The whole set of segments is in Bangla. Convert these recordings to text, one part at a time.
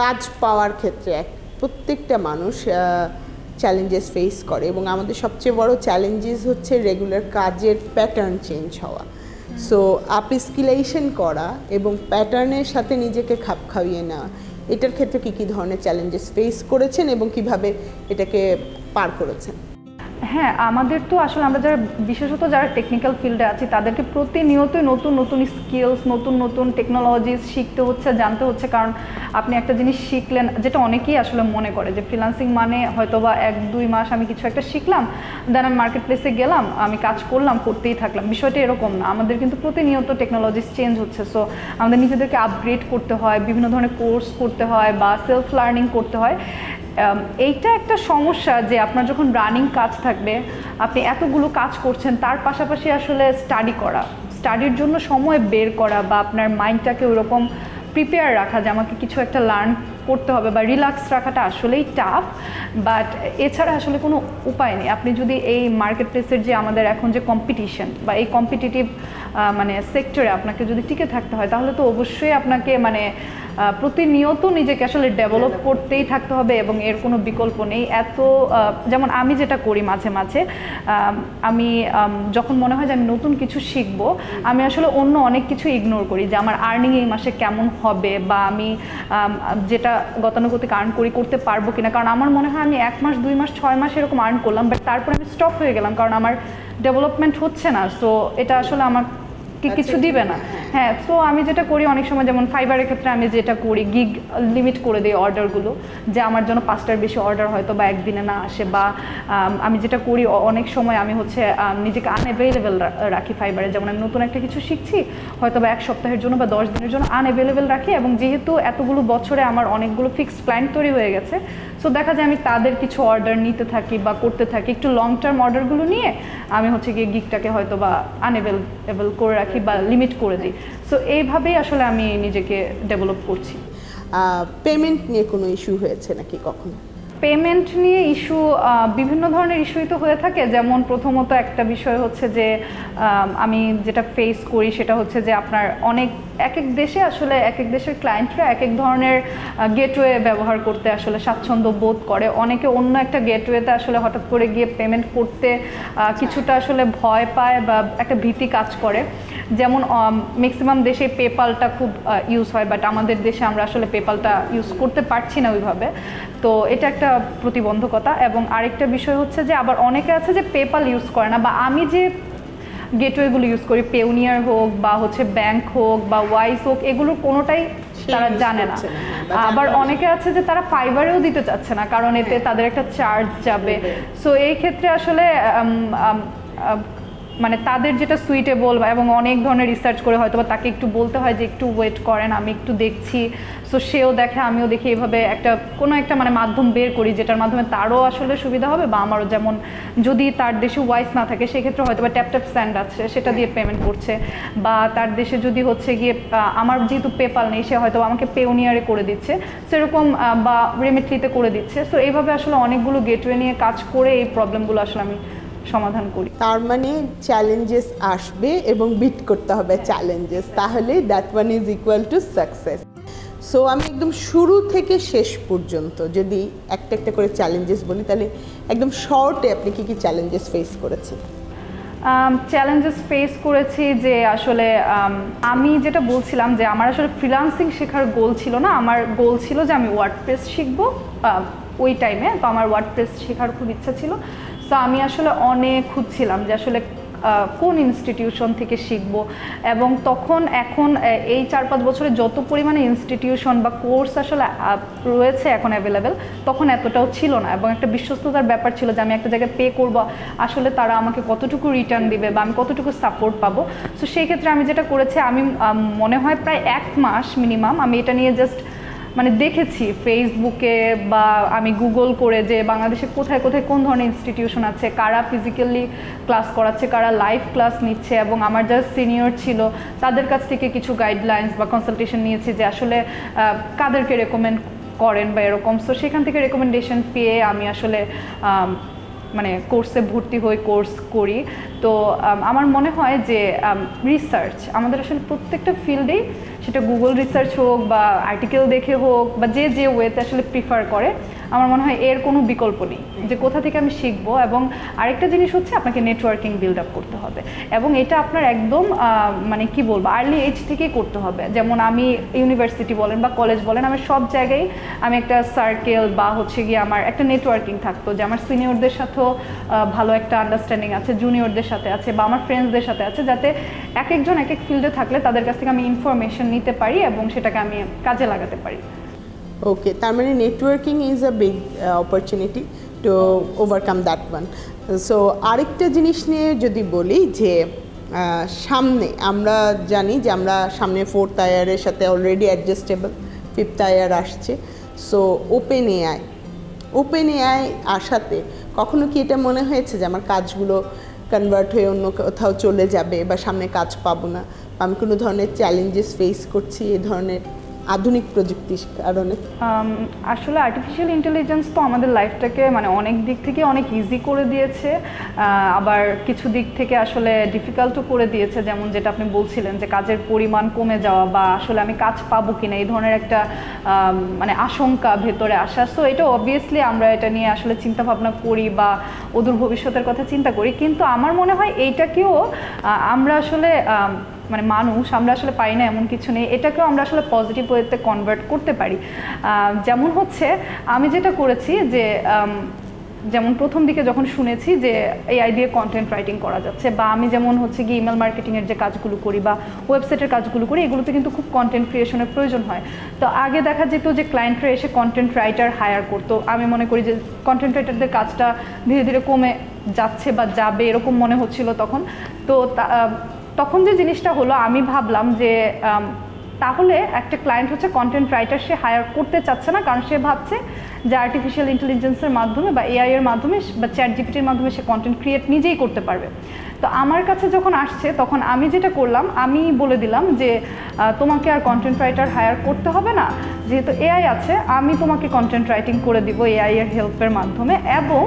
কাজ পাওয়ার ক্ষেত্রে এক, প্রত্যেকটা মানুষ চ্যালেঞ্জেস ফেস করে এবং আমাদের সবচেয়ে বড় চ্যালেঞ্জেস হচ্ছে রেগুলার কাজের প্যাটার্ন চেঞ্জ হওয়া। সো আপস্কিলেশন করা এবং প্যাটার্নের সাথে নিজেকে খাপ খাইয়ে নেওয়া, এটার ক্ষেত্রে কী কী ধরনের চ্যালেঞ্জেস ফেস করেছেন এবং কীভাবে এটাকে পার করেছেন? হ্যাঁ আমাদের তো আসলে আমরা যারা বিশেষত যারা টেকনিক্যাল ফিল্ডে আছি, তাদেরকে প্রতিনিয়তই নতুন নতুন স্কিলস নতুন নতুন টেকনোলজিস শিখতে হচ্ছে, জানতে হচ্ছে। কারণ আপনি একটা জিনিস শিখলেন, যেটা অনেকেই আসলে মনে করে যে ফ্রিলান্সিং মানে হয়তো বা এক, দুই মাস আমি কিছু একটা শিখলাম দেন আমি মার্কেট প্লেসে গেলাম, আমি কাজ করলাম, করতেই থাকলাম। বিষয়টা এরকম না। আমাদের কিন্তু প্রতিনিয়ত টেকনোলজিস চেঞ্জ হচ্ছে। সো আমাদের নিজেদেরকে আপগ্রেড করতে হয়, বিভিন্ন ধরনের কোর্স করতে হয় বা সেলফ লার্নিং করতে হয়। এইটা একটা সমস্যা যে আপনার যখন রানিং কাজ থাকবে, আপনি এতগুলো কাজ করছেন, তার পাশাপাশি আসলে স্টাডি করা। স্টাডির জন্য সময় বের করা বা আপনার মাইন্ডটাকে ওরকম প্রিপেয়ার রাখা যে আমাকে কিছু একটা লার্ন করতে হবে বা রিল্যাক্স রাখাটা আসলেই টাফ বাট এছাড়া আসলে কোনো উপায় নেই। আপনি যদি এই মার্কেট প্লেসের যে আমাদের এখন যে কম্পিটিশন বা এই কম্পিটিটিভ মানে সেক্টরে আপনাকে যদি টিকে থাকতে হয়, তাহলে তো অবশ্যই আপনাকে মানে প্রতিনিয়ত নিজেকে আসলে ডেভেলপ করতেই থাকতে হবে এবং এর কোনো বিকল্প নেই। এত যেমন আমি যেটা করি মাঝে মাঝে আমি যখন মনে হয় যে আমি নতুন কিছু শিখব আমি আসলে অন্য অনেক কিছু ইগনোর করি যে আমার আর্নিং এই মাসে কেমন হবে বা আমি যেটা গতানুগতিক আর্ন করি করতে পারব কিনা। কারণ আমার মনে হয় আমি এক মাস দুই মাস ছয় মাস এরকম আর্ন করলাম বাট তারপরে আমি স্টপ হয়ে গেলাম। কারণ আমার ডেভেলপমেন্ট হচ্ছে না সো এটা আসলে আমার আচ্ছা, কিছু দিবে না। হ্যাঁ তো আমি যেটা করি অনেক সময় যেমন ফাইবারের ক্ষেত্রে আমি যেটা করি গিগ লিমিট করে দিই অর্ডারগুলো যে আমার জন্য পাঁচটার বেশি অর্ডার হয়তো বা একদিনে না আসে বা, আমি যেটা করি অনেক সময় আমি হচ্ছে নিজেকে আনঅ্যাভেলেবেল রাখি ফাইবারে যেমন আমি নতুন একটা কিছু শিখছি, হয়তো বা এক সপ্তাহের জন্য বা দশ দিনের জন্য আনঅ্যাভেলেবেল রাখি এবং যেহেতু এতগুলো বছরে আমার অনেকগুলো ফিক্সড ক্লায়েন্ট তৈরি হয়ে গেছে সো দেখা যায় আমি তাদের কিছু অর্ডার নিতে থাকি বা করতে থাকি। একটু লং টার্ম অর্ডারগুলো নিয়ে আমি হচ্ছে গিয়ে গিকটাকে হয়তো বা আনএভেলেবল করে রাখি বা লিমিট করে দিই। সো এইভাবেই আসলে আমি নিজেকে ডেভেলপ করছি। পেমেন্ট নিয়ে কোনো ইস্যু হয়েছে নাকি কখনো? পেমেন্ট নিয়ে ইস্যু বিভিন্ন ধরনের ইস্যুই তো হয়ে থাকে। যেমন প্রথমত একটা বিষয় হচ্ছে যে আমি যেটা ফেস করি সেটা হচ্ছে যে আপনার অনেক এক এক দেশে আসলে এক এক দেশের ক্লায়েন্টরা এক এক ধরনের গেটওয়ে ব্যবহার করতে আসলে স্বাচ্ছন্দ্য বোধ করে। অনেকে অন্য একটা গেটওয়েতে আসলে হঠাৎ করে গিয়ে পেমেন্ট করতে কিছুটা আসলে ভয় পায় বা একটা ভীতি কাজ করে। যেমন ম্যাক্সিমাম দেশে পেপালটা খুব ইউজ হয় বাট আমাদের দেশে আমরা আসলে পেপালটা ইউজ করতে পারছি না ওইভাবে। তো এটা একটা প্রতিবন্ধকতা এবং আরেকটা বিষয় হচ্ছে যে আবার অনেকে আছে যে পেপাল ইউজ করে না বা আমি যে গেটওয়েগুলো ইউজ করি পেউনিয়ার হোক বা হচ্ছে ব্যাংক হোক বা ওয়াইস হোক এগুলোর কোনোটাই তারা জানে না হ্যাঁ, আবার অনেকে আছে যে তারা ফাইবারেও দিতে চাচ্ছে না কারণ এতে হ্যাঁ। তাদের একটা চার্জ যাবে। সো এই ক্ষেত্রে আসলে মানে তাদের যেটা সুইটেবল এবং অনেক ধরনের রিসার্চ করে হয়তো বা তাকে একটু বলতে হয় যে একটু ওয়েট করেন, আমি একটু দেখছি। সো সেও দেখে, আমিও দেখি এভাবে একটা, কোনো একটা মানে মাধ্যম বের করি যেটার মাধ্যমে তারও আসলে সুবিধা হবে বা আমারও যেমন যদি তার দেশে ওয়াইস না থাকে, সেক্ষেত্রে হয়তো বা ট্যাপ ট্যাপ স্যান্ড আছে, সেটা দিয়ে পেমেন্ট করছে। বা তার দেশে যদি হচ্ছে গিয়ে আমার যেহেতু পেপাল নেই, সে হয়তো আমাকে পেওনিয়ারে করে দিচ্ছে। সেরকম বা রেমিটলিতে করে দিচ্ছে। সো এইভাবে আসলে অনেকগুলো গেটওয়ে নিয়ে কাজ করে এই প্রবলেমগুলো আসলে আমি সমাধান করি। তার মানে চ্যালেঞ্জেস আসবে এবং বিট করতে হবে চ্যালেঞ্জেস তাহলে that one is equal to success so আমি একদম শুরু থেকে শেষ পর্যন্ত যদি একটা একটা করে চ্যালেঞ্জেস বলি তাহলে একদম শর্টে আপনি কি কি চ্যালেঞ্জেস ফেস করেছেন? চ্যালেঞ্জেস ফেস করেছি যে আসলে আমি যেটা বলছিলাম যে আমার আসলে ফ্রিলান্সিং শেখার গোল ছিল না। আমার গোল ছিল যে আমি ওয়ার্ড ওয়ার্ডপ্রেস শিখব ওই টাইমে তো আমার ওয়ার্ড ওয়ার্ডপ্রেস শেখার খুব ইচ্ছা ছিল। সো আমি আসলে অনেক খুঁজছিলাম যে আসলে কোন ইনস্টিটিউশন থেকে শিখব। এবং তখন, এখন এই চার পাঁচ বছরে যত পরিমাণে ইনস্টিটিউশন বা কোর্স আসলে রয়েছে এখন অ্যাভেলেবেল তখন এতটাও ছিল না। এবং একটা বিশ্বস্ততার ব্যাপার ছিল যে আমি একটা জায়গায় পে করব, আসলে তারা আমাকে কতটুকু রিটার্ন দিবে বা আমি কতটুকু সাপোর্ট পাবো। সো সেই ক্ষেত্রে আমি যেটা করেছি, আমি মনে হয় প্রায় এক মাস মিনিমাম আমি এটা নিয়ে জাস্ট মানে দেখেছি ফেসবুকে বা আমি গুগল করে যে বাংলাদেশে কোথায় কোথায় কোন ধরনের ইনস্টিটিউশন আছে, কারা ফিজিক্যালি ক্লাস করাচ্ছে, কারা লাইভ ক্লাস নিচ্ছে এবং আমার যারা সিনিয়র ছিল তাদের কাছ থেকে কিছু গাইডলাইন্স বা কনসালটেশন নিয়েছি যে আসলে কাদেরকে রেকমেন্ড করেন বা এরকম। সো সেখান থেকে রেকমেন্ডেশন পেয়ে আমি আসলে মানে কোর্সে ভর্তি হই কোর্স করি। তো আমার মনে হয় যে রিসার্চ আমাদের আসলে প্রত্যেকটা ফিল্ডেই সেটা গুগল রিসার্চ হোক বা আর্টিকেল দেখে হোক বা যে যে ওয়েতে আসলে প্রিফার করে আমার মনে হয় এর কোনো বিকল্প নেই যে কোথা থেকে আমি শিখব এবং আরেকটা জিনিস হচ্ছে আপনাকে নেটওয়ার্কিং বিল্ড আপ করতে হবে। এবং এটা আপনার একদম মানে কি বলব আর্লি এজ থেকেই করতে হবে। যেমন আমি ইউনিভার্সিটি বলেন বা কলেজ বলেন, আমি সব জায়গায় আমি একটা সার্কেল বা হচ্ছে গিয়ে আমার একটা নেটওয়ার্কিং থাকতো যে আমার সিনিয়রদের সাথেও ভালো একটা আন্ডারস্ট্যান্ডিং আছে জুনিয়রদের সাথে আছে বা আমার ফ্রেন্ডসদের সাথে আছে যাতে এক একজন এক এক ফিল্ডে থাকলে তাদের কাছ থেকে আমি ইনফরমেশন নিতে পারি এবং সেটাকে আমি কাজে লাগাতে পারি। ওকে তার মানে networking is a big opportunity to overcome that one so আরেকটা জিনিস নিয়ে যদি বলি যে সামনে আমরা জানি যে আমরা সামনে ফোর্থ আয়ারের সাথে অলরেডি অ্যাডজাস্টেবল ফিফথ আয়ার আসছে। So open AI open AI আসাতে কখনো কি এটা মনে হয়েছে যে আমার কাজগুলো কনভার্ট হয়ে অন্য কোথাও চলে যাবে বা সামনে কাজ পাবো না? আমি কোনো ধরনের চ্যালেঞ্জেস ফেস করছি, এ ধরনের আধুনিক প্রযুক্তির কারণে? আসলে আর্টিফিশিয়াল ইন্টেলিজেন্স তো আমাদের লাইফটাকে মানে অনেক দিক থেকে অনেক ইজি করে দিয়েছে। আবার কিছু দিক থেকে আসলে ডিফিকাল্টও করে দিয়েছে। যেমন যেটা আপনি বলছিলেন যে কাজের পরিমাণ কমে যাওয়া বা আসলে আমি কাজ পাবো কি না এই ধরনের একটা মানে আশঙ্কা ভেতরে আসা। সো এটা অবভিয়াসলি আমরা এটা নিয়ে আসলে চিন্তা ভাবনা করি বা অদূর ভবিষ্যতের কথা চিন্তা করি। কিন্তু আমার মনে হয় এইটাকেও আমরা আসলে মানে মানুষ, আমরা আসলে পাই না এমন কিছু নেই। এটাকেও আমরা আসলে পজিটিভ ওয়েতে কনভার্ট করতে পারি। যেমন হচ্ছে, আমি যেটা করেছি যে যেমন প্রথম দিকে যখন শুনেছি যে এআই দিয়ে কন্টেন্ট রাইটিং করা যাচ্ছে, বা আমি যেমন হচ্ছে কি ইমেল মার্কেটিংয়ের যে কাজগুলো করি, বা ওয়েবসাইটের কাজগুলো করি, এগুলোতে কিন্তু খুব কন্টেন্ট ক্রিয়েশনের প্রয়োজন হয়। তো আগে দেখা যেত যে ক্লায়েন্টরা এসে কন্টেন্ট রাইটার হায়ার করতো। আমি মনে করি যে কন্টেন্ট রাইটারদের কাজটা ধীরে ধীরে কমে যাচ্ছে বা যাবে, এরকম মনে হচ্ছিল তখন। তো তখন যে জিনিসটা হলো, আমি ভাবলাম যে তাহলে একটা ক্লায়েন্ট হচ্ছে কন্টেন্ট রাইটার সে হায়ার করতে চাচ্ছে না, কারণ সে ভাবছে যে আর্টিফিশিয়াল ইন্টেলিজেন্সের মাধ্যমে বা এআই এর মাধ্যমে বা চ্যাট জিপিটির মাধ্যমে সে কন্টেন্ট ক্রিয়েট নিজেই করতে পারবে। তো আমার কাছে যখন আসছে, তখন আমি যেটা করলাম, আমি বলে দিলাম যে তোমাকে আর কন্টেন্ট রাইটার হায়ার করতে হবে না। যেহেতু এআই আছে, আমি তোমাকে কন্টেন্ট রাইটিং করে দিব এআই এর হেল্পের মাধ্যমে এবং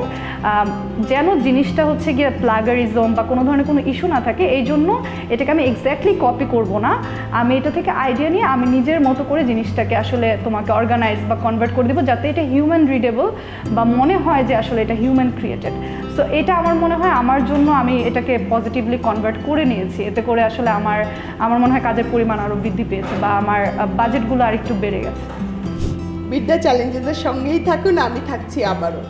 যেন জিনিসটা হচ্ছে গিয়ে প্লাগারিজম বা কোনো ধরনের কোনো ইস্যু না থাকে, এই জন্য এটাকে আমি এক্স্যাক্টলি কপি করব না। আমি এটা থেকে আইডিয়া নিয়ে আমি নিজের মতো করে জিনিসটাকে আসলে তোমাকে অর্গানাইজ বা কনভার্ট করে দেবো, যাতে এটা হিউম্যান রিডেবল বা মনে হয় যে আসলে এটা হিউম্যান ক্রিয়েটেড সো এটা আমার মনে হয় আমার জন্য আমি এটাকে পজিটিভলি কনভার্ট করে নিয়েছি। এতে করে আসলে আমার আমার মনে হয় কাজের পরিমাণ আরও বৃদ্ধি পেয়েছে বা আমার বাজেটগুলো আরেকটু বেড়ে গেছে। বিদ্যা চ্যালেঞ্জেসের সঙ্গেই থাকুন, আমি থাকছি আবারও।